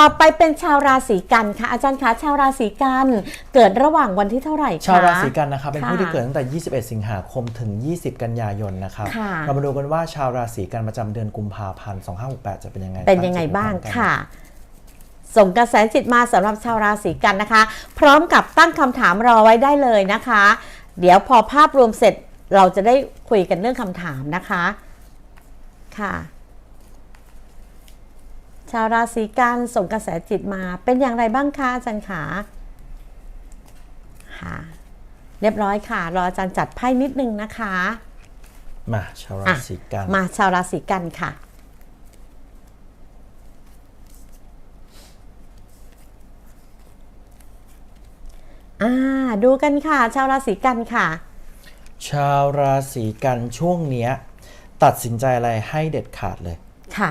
ต่อไปเป็นชาวราศีกันค่ะ อาจารย์คะชาวราศีกันเกิดระหว่างวันที่เท่าไหร่คะ ชาวราศีกันนะครับเป็นค่ะผู้ที่เกิดตั้งแต่ 21 สิงหาคมถึง 20 กันยายนนะครับค่ะ เรามาดูกันว่าชาวราศีกันประจำเดือนกุมภาพันธ์2568 จะเป็นยังไงเป็นยังไงบ้างตั้จิตไว้พร้อมกันค่ะ ส่งกระแสจิตมาสำหรับชาวราศีกันนะคะ พร้อมกับตั้งคำถามรอไว้ได้เลยนะคะ เดี๋ยวพอภาพรวมเสร็จเราจะได้คุยกันเรื่องคำถามนะคะ ค่ะ ชาวราศีกันส่งกระแสจิตมาเป็นอย่างไรบ้างคะอาจารย์ขาค่ะเรียบร้อยค่ะ รออาจารย์จัดไพ่นิดนึงนะคะ มาชาวราอะศีกัน มาชาวราศีกันค่ะ อ่า ดูกันค่ะ ชาวราศีกันค่ะ ชาวราศีกันช่วงเนี้ย ตัดสินใจอะไรให้เด็ดขาดเลย ค่ะ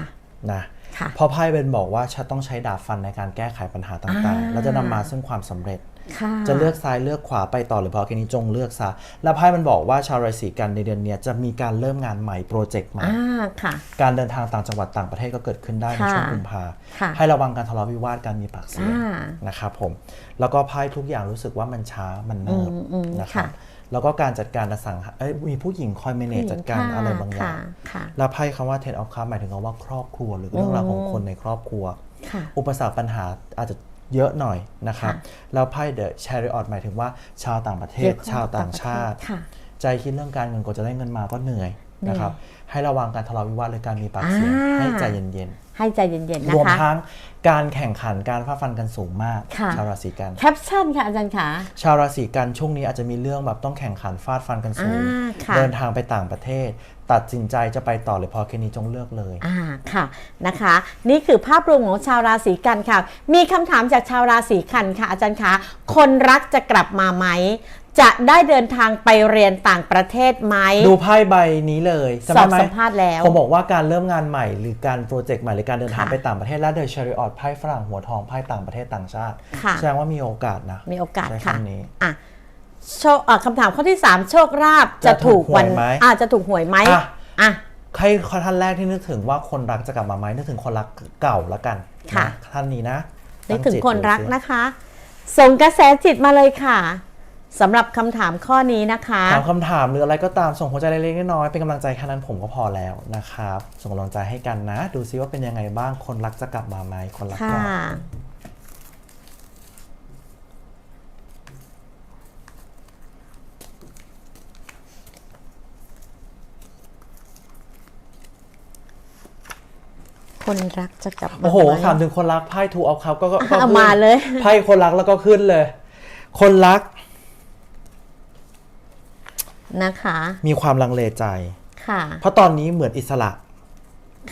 นะค่ะ เพราะไพ่เป็นบอกว่าฉันต้องใช้ดาบฟันในการแก้ไขปัญหาต่างอ่าๆแล้วจะนำมาซึ่งความสำเร็จค่ะจะเลือกซ้ายเลือกขวาไปต่อหรือพอแค่นี้จงเลือกซะแล้วไพ่มันบอกว่าชาวราศีกันในเดือนเนี้ยจะมีการเริ่มงานใหม่โปรเจกต์ใหม่อ่าค่ะการเดินทางต่างจังหวัดต่างประเทศก็เกิดขึ้นได้ในค่ะช่วงกุมภาค่ะให้ระวังการทะเลาะวิวาทการมีปากเสียงอ่านะครับผมแล้วก็ไพ่ทุกอย่างรู้สึกว่ามันช้ามันเนิบอืมอืมนะครับค่ะ แล้วก็การจัดการอสังหาเอ้ยมีผู้หญิงคอยเมเนจจัดการค่ะอะไรบางอย่างค่ะค่ะแล้วไพ่คำว่า ten of cups หมายถึงคำว่าครอบครัว หรือเรื่องราวของคนในครอบครัวค่ะอุปสรรคปัญหาอาจจะเยอะหน่อยนะครับค่ะแล้วไพ่ the chariot หมายถึงว่าชาวต่างประเทศเกี่ยวข้องชาวต่างกับชาติค่ะใจคิดเรื่องการเงินกว่าจะได้เงินมาก็เหนื่อยเห นื่อยนะครับให้ระวังการทะเลาะวิวาทหรือการมีปากเสียงอ่าให้ใจเย็นให้ใจเย็นๆๆนะรวมคะทั้งการแข่งขันการฟาดฟันกันสูงมากค่ะชาวราศีกันแคปชั่นค่ะอาจารย์ขาชาวราศีกันช่วงนี้อาจจะมีเรื่องแบบต้องแข่งขันฟาดฟันกันสูงอ่าค่ะเดินทางไปต่างประเทศ ตัดสินใจจะไปต่อหรือพอแค่นี้จงเลือกเลยอ่าค่ะนะคะ นี่คือภาพรวมของชาวราศีกันค่ะ มีคำถามจากชาวราศีกันค่ะอาจารย์คะคนรักจะกลับมาไหม จะได้เดินทางไปเรียนต่างประเทศไหม ดูไพ่ใบนี้เลยสอบจำได้ไหสัมภาษณ์แล้วผมบอกว่าการเริ่มงานใหม่ หรือการโปรเจกต์ใหม่หรือการเดินทางค่ะไปต่างประเทศและเดอะชาริออตไพ่ฝรั่งหัวทองไพ่ต่างประเทศต่างชาติค่ะแสดงว่ามีโอกาสนะ มีโอกาสใช้ค่ะคำนี้อะโชคอะคำถามข้อที่ 3 โชคลาภจะจะถูกถูกหวยวันไหมอะจะถูกหวยไหมอะอะใครท่านแรกที่นึกถึงว่าคนรักจะกลับมาไหมนึกถึงคนรักเก่าแล้วกันค่ะนท่านนี้นะนึกถึงคนรักตั้จิตดูสินะคะ ส่งกระแสจิตมาเลยค่ะ สำหรับคำถามข้อนี้นะคะ ถามคำถามหรืออะไรก็ตามส่งหัวใจเล็กๆน้อยๆเป็นกำลังใจแค่นั้นผมก็พอแล้วนะครับ ส่งกำลังใจให้กันนะ ดูซิว่าเป็นยังไงบ้างคนรักจะกลับมาไหมคนรักค่ะเก่าคนรักจะกลับมาโอ้โหไหมถามถึงคนรักไพ่ทูเอาเขาก็ก็ก็เอาขึ้นมาเลยไพ่คนรักแล้วก็ขึ้นเลย คนรัก นะคะ มีความลังเลใจ ค่ะ เพราะตอนนี้เหมือนอิสระ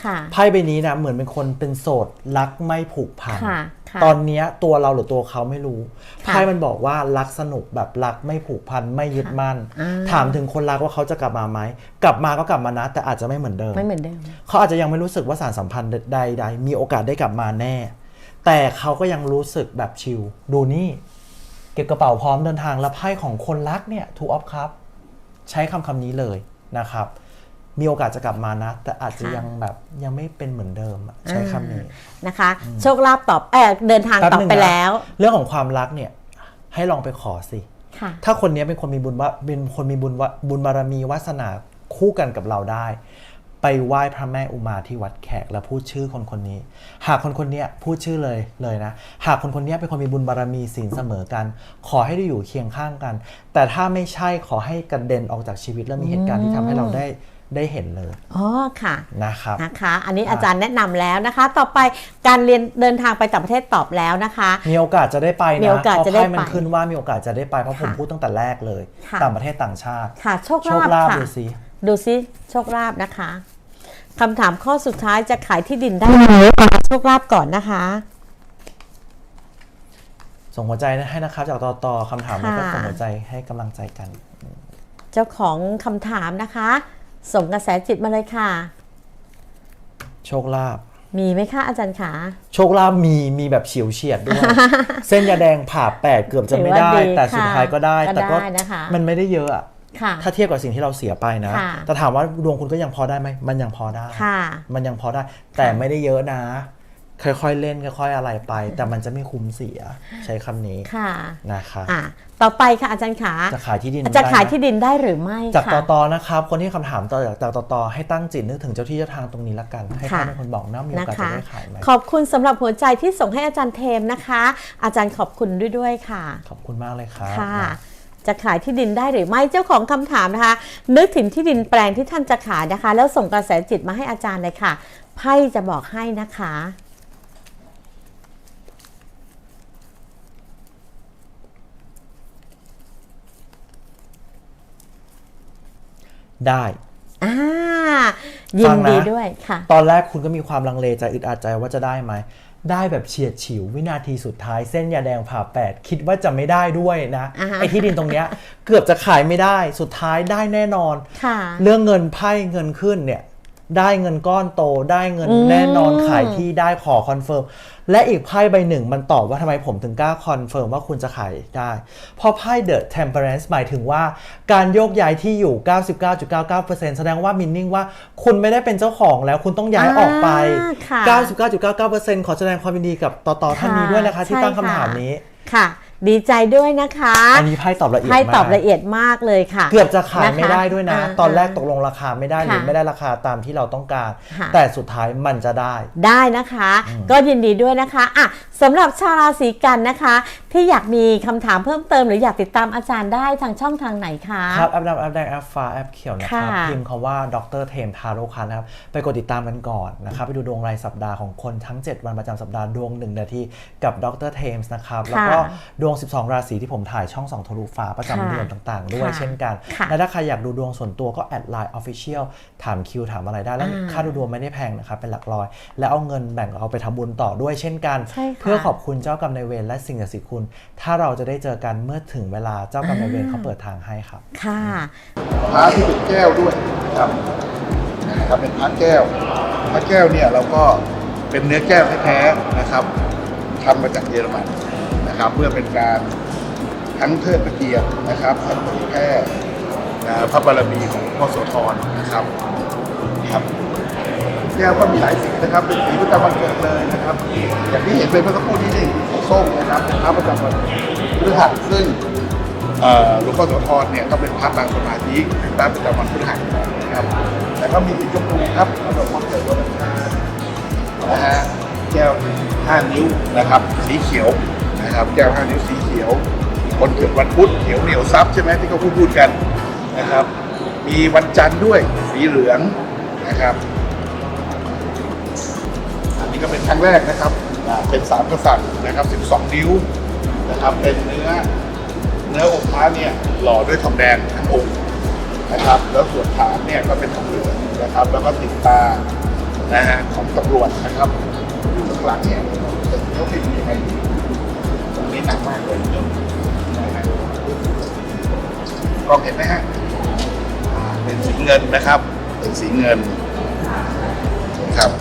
ค่ะไพ่ใบนี้นะเหมือนเป็นคนเป็นโสดรักไม่ผูกพัน ค่ะค่ะ ตอนเนี้ยตัวเราหรือตัวเขาไม่รู้ค่ะไพ่มันบอกว่ารักสนุกแบบรักไม่ผูกพันไม่ยึดมั่น อ่า ถามถึงคนรักว่าเขาจะกลับมาไหมกลับมาก็กลับมานะ แต่อาจจะไม่เหมือนเดิม ไม่เหมือนเดิม เขาอาจจะยังไม่รู้สึกว่าสารสัมพันธ์ใดๆมีโอกาสได้กลับมาแน่ แต่เขาก็ยังรู้สึกแบบชิลดูนี่ เก็บกระเป๋าพร้อมเดินทางแล้วไพ่ของคนรักเนี่ยทูออฟครับ ใช้คำคำนี้เลยนะครับ มีโอกาสจะกลับมานะ แต่อาจจะค่ะยังแบบยังไม่เป็นเหมือนเดิมอะใช้คำนี้นะคะ โชคลาภตอบเออเดินทางแป๊บตอบนึงไปนะแล้ว เรื่องของความรักเนี่ยให้ลองไปขอสิค่ะถ้าคนนี้เป็นคนมีบุญว่าเป็นคนมีบุญว่าบุญบารมีวาสนาคู่กันกับเราได้ ไปไหว้พระแม่อุมาที่วัดแขกแล้วพูดชื่อคนคนนี้ หากคนคนนี้พูดชื่อเลยเลยนะ หากคนคนนี้เป็นคนมีบุญบารมีศีลเสมอกัน ขอให้ได้อยู่เคียงข้างกัน แต่ถ้าไม่ใช่ขอให้กระเด็นออกจากชีวิตแล้วมีเหตุการณ์ที่ทำให้เราได้ได้เห็นเลย อ๋อ ค่ะ นะครับนะคะ อันนี้อ่าอาจารย์แนะนำแล้วนะคะ ต่อไปการเรียนเดินทางไปต่างประเทศตอบแล้วนะคะ มีโอกาสจะได้ไปมีนะโอกาสเพราะจะได้ไพ่มันไปขึ้นว่ามีโอกาสจะได้ไป เพราะผมค่ะพูดตั้งแต่แรกเลยค่ะต่างประเทศต่างชาติ ค่ะ โชคโชลาคภลาภค่ะดูสิดูซิโชคลาภนะคะ คำถามข้อสุดท้ายจะขายที่ดินได้ไหมโชคลาภก่อนนะคะ ส่งหัวใจให้นะครับ จากต่อต่อคำถามแล้วก็ค่ะส่งหัวใจให้กำลังใจกัน เจ้าของคำถามนะคะ ส่งกระแสจิตมาเลยค่ะ โชคลาภมีไหมคะอาจารย์ขาโชคลาภมีมีแบบเฉียวเฉียดด้วย เส้นยาแดงผ่าแปดเกือบจะไม่ได้ถือว่าดีแต่สุดค่ะท้ายก็ได้ก็แต่ก็ได้นะคะมันไม่ได้เยอะอะค่ะ ถ้าเทียบกับสิ่งที่เราเสียไปนะค่ะแต่ถามว่าดวงคุณก็ยังพอได้ไหม มันยังพอได้ค่ะมันยังพอได้ แต่ไม่ได้เยอะนะ ค่อยๆเล่นค่อยๆอะไรไป แต่มันจะไม่คุ้มเสียใช้คำนี้ค่ะนะคะอะต่อไปค่ะอาจารย์ขาจะขายที่ดินจะได้ขายไหมที่ดินได้หรือไม่จากค่ะต่อตอนะครับ คนที่คำถามต่อจากจากต่อตอให้ตั้งจิตนึกถึงเจ้าที่เจ้าทางตรงนี้ละกัน ให้ค่ะเขาเป็นคนบอกนะมีโอกาสนะคะจะได้ขายไหมขอบคุณสำหรับหัวใจที่ส่งให้อาจารย์เทมนะคะ อาจารย์ขอบคุณด้วยด้วยค่ะ ขอบคุณมากเลยครับค่ะ จะขายที่ดินได้หรือไม่เจ้าของคำถามนะคะ นึกถึงที่ดินแปลงที่ท่านจะขายนะคะ แล้วส่งกระแสจิตมาให้อาจารย์เลยค่ะไพ่จะบอกให้นะคะได้อ่ายิฟันงนะดีด้วยค่ะ ตอนแรกคุณก็มีความลังเลใจอึดอัดใจว่าจะได้ไหม ได้แบบเฉียดฉิววินาทีสุดท้ายเส้นยาแดงผ่าแปดคิดว่าจะไม่ได้ด้วยนะอ่าฮะไอ้ที่ดินตรงเนี้ยเกือบจะขายไม่ได้สุดท้ายได้แน่นอนค่ะเรื่องเงินไพ่เงินขึ้นเนี่ย ได้เงินก้อนโตได้เงินอืมแน่นอนขายที่ได้ขอคอนเฟิร์มและอีกไพ่ใบหนึ่งมันตอบว่าทำไมผมถึงกล้าคอนเฟิร์มว่าคุณจะขายได้ เพราะไพ่ The Temperance หมายถึงว่าการโยกย้ายที่อยู่ 99.99%แสดงว่ามินนิ่งว่าคุณไม่ได้เป็นเจ้าของแล้วคุณต้องย้ายออกไปอ่าค่ะ99.99%ขอแสดงความยินดีกับต่อต่อท่านนี้ด้วยนะคะที่ใช่ตั้งคำถามนี้ค่ะ ดีใจด้วยนะคะอันนี้ไพ่ตอบละเอียดให้มากตอบละเอียดมากเลยค่ะ เกือบจะขายคไม่ได้ด้วยนะาตอนแรกตกลงราคาไม่ได้หรือค่ะไม่ได้ราคาตามที่เราต้องการค่ะแต่สุดท้ายมันจะได้ ได้นะคะ ก็ยินดีด้วยนะคะอะ สำหรับชาวราศีกันนะคะ ที่อยากมีคำถามเพิ่มเติม หรืออยากติดตามอาจารย์ได้ทางช่องทางไหนคะ ครับแอปดำแอปแดงแอปฟ้าแอปเขียวนะครับค่ะพิมพ์คำว่าดรเทมทาโร่คันนะครับไปกดติดตามกันก่อนนะครับไปดูดวงรายสัปดาห์ของคนทั้ง 7 วันประจำสัปดาห์ดวง 1 นาทีกับดรเทมส์นะครับแล้วก็ดวง 12 ราศีที่ผมถ่ายช่อง 2ทะลุฟ้าประจำค่ะเดือนต่างๆ ด้วยค่ะเช่นกันค่ะและถ้าใครอยากดูดวงส่วนตัวก็แอดไลน์ออฟฟิเชียลถามคิวถามอะไรได้แล้วอ่า ค่าดูดวงไม่ได้แพงนะครับเป็นหลักร้อย แล้วเอาเงินแบ่งเอาไปทำบุญต่อด้วยเช่นกัน ใช่ค่ะเพื่อขอบคุณเจ้ากรรมนายเวรและสิ่งศักดิ์สิทธิ์คุณ ถ้าเราจะได้เจอกันเมื่อถึงเวลาเจ้ากรรมนายเวรเขาเปิดทางให้ครับ ค่ะพระที่เป็นแก้วด้วยนะครับนะครับเป็นพระแก้วพระแก้วเนี่ยเราก็เป็นเนื้อแก้วแท้ๆนะครับทำมาจากเยอรมันนะครับ เพื่อเป็นการทั้งเทิดพระเกียรตินะครับทั้งเผยแพร่นะพระบารมีของพ่อโสธรนะครับครับ แก้วก็มีหลายสีนะครับ เป็นสีประจำวันเกิดเลยนะครับ อย่างที่เห็นเป็นเมื่อสักครู่นี้นี่ส้มนะครับเป็นพระประจำวันพฤหัสซึ่งหลวงพ่อโสธรเนี่ยก็เป็นพระปางสมาธิเป็นพระประจำวันพฤหัสนะครับแล้วก็มีสีชมพูครับหลวงพ่อเกิดวันอังคานะฮะแก้วห้านิ้วนะครับ สีเขียวนะครับ แก้วห้านิ้วสีเขียวคนเกิดวันพุธเขียวเหนียวซับใช่ไหมที่เขาพูดพูดกันนะครับ มีวันจันทร์ด้วยสีเหลืองนะครับ นนี้ก็เป็นครั้งแรกนะครับเป็นสามกษัตริย์นะครับ 12 นิ้วนะครับเป็นเนื้อเนื้อองค์พระเนี่ยหล่อด้วยทองแดงทั้งองค์นะครับ แล้วส่วนฐานเนี่ยก็เป็นทองเหลืองนะครับ แล้วก็ติดตานะฮะของตำรวจนะครับอยู่ข้างหลังเนี่ยเป็นเนื้อพิมพ์ยังไงตรงนี้หนักมากเลยนะฮะลองเห็นไหมฮะเป็นสีเงินนะครับ เป็นสีเงินนะครับ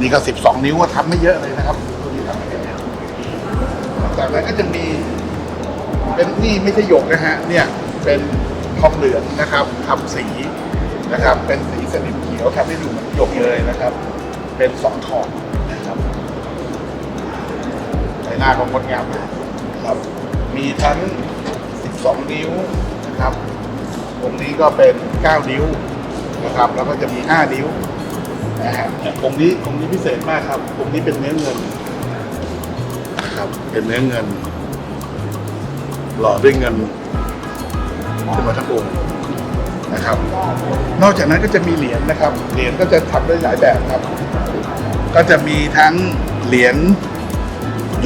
นี่ก็ 12 นิ้วก็ทำไม่เยอะเลยนะครับตัวนี้ทำไม่เยอะจากนั้นก็จะมี เป็นนี่ไม่ใช่หยกนะฮะ เนี่ยเป็นทองเหลืองนะครับทำสีนะครับ เป็นสีสนิมเขียวทำให้ดูเหมือนหยกเลยนะครับ เป็นสองทองนะครับใบหน้าของคนงามนะครับ มีทั้ง 12 นิ้วนะครับองค์นี้ก็เป็น 9 นิ้วนะครับ แล้วก็จะมี 5 นิ้ว นะฮะองค์นี้องค์นี้พิเศษมากครับองค์นี้เป็นเนื้อเงินนะครับเป็นเนื้อเงิน หล่อด้วยเงินขึ้นมาทั้งองค์นะครับ นอกจากนั้นก็จะมีเหรียญนะครับ เหรียญก็จะทำได้หลายแบบครับ ก็จะมีทั้งเหรียญ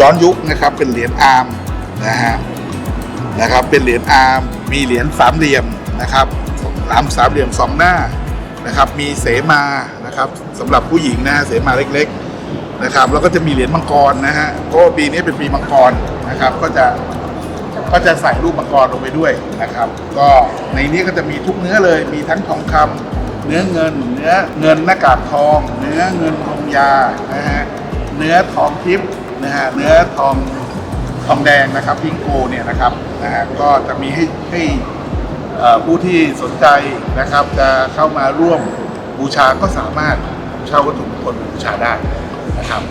ย้อนยุคนะครับ เป็นเหรียญอาร์มนะฮะนะครับ เป็นเหรียญอาร์มมีเหรียญสามเหลี่ยมนะครับสามสามเหลี่ยมสองหน้านะครับ มีเสมา นะครับสำหรับผู้หญิงนะฮะเสมาเล็กๆนะครับ แล้วก็จะมีเหรียญมังกรนะฮะเพราะปีนี้เป็นปีมังกรนะครับ ก็จะก็จะใส่รูปมังกรลงไปด้วยนะครับ ก็ในนี้ก็จะมีทุกเนื้อเลย มีทั้งทองคำเนื้อเงิน เนื้อเงินหน้ากากทอง เนื้อเงินลงยานะฮะเนื้อทองทิพย์นะฮะเนื้อทองทองแดงนะครับพิงโกเนี่ยนะครับนะฮะก็จะมีให้ให้ผู้ที่สนใจนะครับจะเข้ามาร่วม บูชาก็สามารถเช่าวัตถุมงคลบูชาได้นะครับ